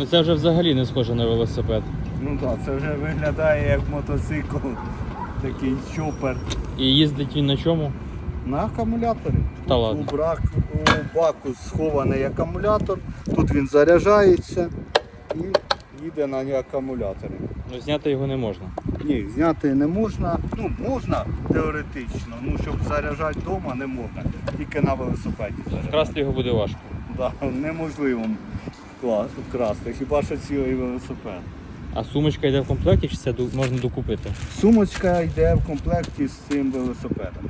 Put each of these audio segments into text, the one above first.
Ну це вже взагалі не схоже на велосипед. Ну так, це вже виглядає як мотоцикл, такий чопер. І їздить він на чому? На акумуляторі. Та Тут ладно. У, брак, у баку схований акумулятор, тут він заряджається і їде на акумуляторі. Ну зняти його не можна. Ні, зняти не можна. Ну, можна теоретично, ну щоб заряджати вдома не можна. Тільки на велосипеді заряджати. Вкрасти його буде важко. Да, неможливо кла- вкрасти, хіба що цілий велосипед. А сумочка йде в комплекті чи це можна докупити? Сумочка йде в комплекті з цим велосипедом.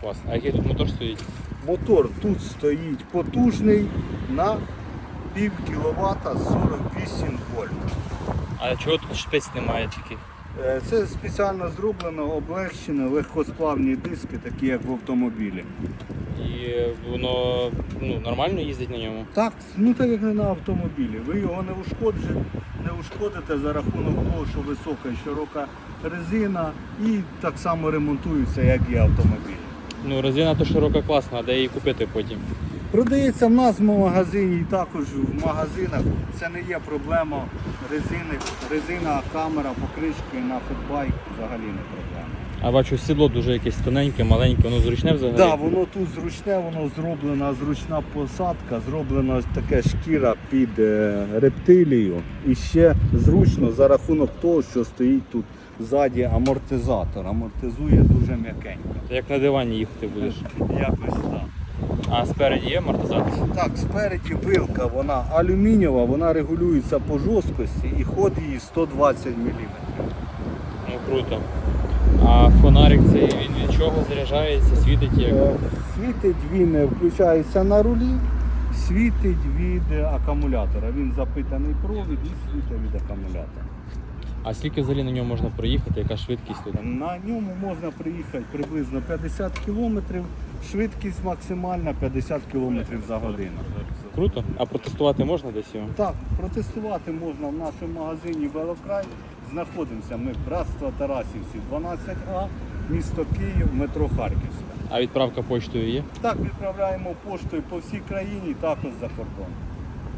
Клас. А який тут мотор стоїть? Мотор тут стоїть потужний на пів кіловата 48 вольт. А чого тут шпиць немає таких? Е, Це спеціально зроблено, облегчено, легкосплавні диски, такі як в автомобілі. І воно ну, нормально їздить на ньому? Так, ну так як не на автомобілі. Ви його не ушкоджите, не ушкодите за рахунок того, що висока і широка резина і так само ремонтується, як і автомобілі. Ну, резина то широка класна, а де її купити потім? Продається в нас в магазині і також в магазинах. Це не є проблема резини, резина, камера, покришки на футбайк взагалі не проблема. А бачу, сідло дуже якесь тоненьке, маленьке, воно зручне взагалі. Так, да, воно тут зручне, воно зроблена зручна посадка, зроблена таке шкіра під е, рептилію. І ще зручно за рахунок того, що стоїть тут ззаді амортизатор. Амортизує дуже м'якенько. Як на дивані їхати будеш. Якось так. А спереді є амортизатор? Так, спереді вилка, вона алюмінієва, вона регулюється по жорсткості і ход її 120 мм. Ну круто. А фонарик цей він від чого заряджається, світить як. Е, Світить він е, включається на рулі, світить від е, акумулятора. Він запитаний провід і світить від акумулятора. А скільки взагалі на ньому можна проїхати, яка швидкість тут? На ньому можна приїхати приблизно 50 км, швидкість максимальна 50 км за годину. Круто. А протестувати можна десь його? Так, протестувати можна в нашому магазині Велокрай. Знаходимося ми братство Тарасівці 12А, місто Київ, метро Харківська. А відправка почтою є? Так, відправляємо поштою по всій країні, також за кордон.